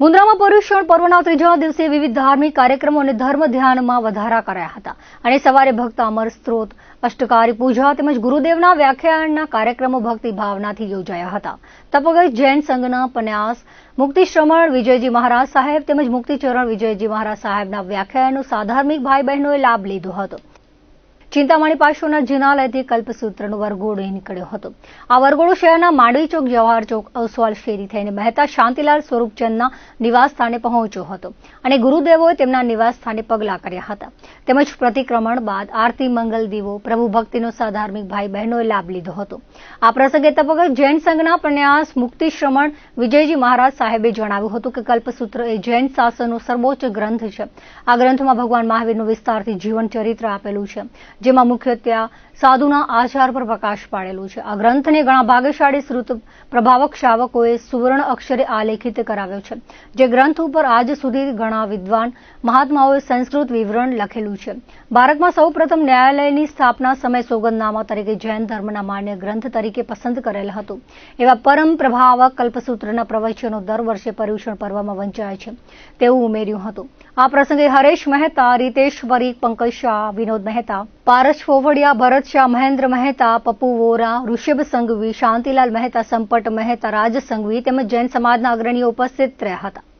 મુન્દ્રામાં પર્યુષણ પર્વના ત્રીજા દિવસે વિવિધ ધાર્મિક કાર્યક્રમો અને ધર્મ ધ્યાનમાં વધારા કરાયા હતા. અને સવારે ભક્ત અમર સ્ત્રોત, અષ્ટકારી પૂજા તેમજ ગુરુદેવના વ્યાખ્યાનના કાર્યક્રમો ભક્તિ ભાવનાથી યોજાયા હતા. તપોગત જૈન સંઘના પન્યાસ મુક્તિશ્રમણ વિજયજી મહારાજ સાહેબ તેમજ મુક્તિચરણ વિજયજી મહારાજ સાહેબના વ્યાખ્યાનનો સાધાર્મિક ભાઈ બહેનોએ લાભ લીધો હતો. ચિંતામણી પાછળના જિનાલયથી કલ્પસૂત્રનો વરઘોડો નીકળ્યો હતો. આ વરઘોડો શહેરના માંડવી ચોક, જવાહર ચોક, અવસવાલ શેરી થઈને મહેતા શાંતિલાલ સ્વરૂપચંદના નિવાસસ્થાને પહોંચ્યો હતો અને ગુરુદેવોએ તેમના નિવાસસ્થાને પગલાં કર્યા હતા. તેમજ પ્રતિક્રમણ બાદ આરતી, મંગલ દીવો, પ્રભુ સાધાર્મિક ભાઈ બહેનોએ લાભ લીધો હતો. આ પ્રસંગે તપક જૈન સંઘના પ્રન્યાસ મુક્તિ શ્રમણ વિજયજી મહારાજ સાહેબે જણાવ્યું હતું કે કલ્પસૂત્ર એ જૈન શાસનનો સર્વોચ્ચ ગ્રંથ છે. આ ગ્રંથમાં ભગવાન મહાવીરનું વિસ્તારથી જીવન ચરિત્ર આપેલું છે. જેમાં મુખ્યત્વે સાધુના આચાર પર પ્રકાશ પાડેલું છે. આ ગ્રંથને ઘણા ભાગ્યશાળી શ્રુત પ્રભાવક શ્રાવકોએ સુવર્ણ અક્ષરે આલેખિત કરાવ્યો છે. જે ગ્રંથ ઉપર આજ સુધી ઘણા વિદ્વાન મહાત્માઓએ સંસ્કૃત વિવરણ લખેલું છે. ભારતમાં સૌપ્રથમ ન્યાયાલયની સ્થાપના સમય સોગંદનામા તરીકે જૈન ધર્મના માન્ય ગ્રંથ તરીકે પસંદ કરેલ હતું. એવા પરમ પ્રભાવક કલ્પસૂત્રના પ્રવચનો દર વર્ષે પર્યુષણ પર્વમાં વંચાય છે. તેવું ઉમેર્યું હતું. આ પ્રસંગે હરેશ મહેતા રીતેશ પરીખ પંકજ શાહ, વિનોદ મહેતા પારસ ફોફડિયા ભરત શાહ, મહેન્દ્ર મહેતા, પપ્પુ વોરા, ઋષભ સંઘવી, શાંતિલાલ મહેતા સંપટ મહેતા, રાજ સંઘવી તેમજ જૈન સમાજના અગ્રણીઓ ઉપસ્થિત રહ્યા હતા.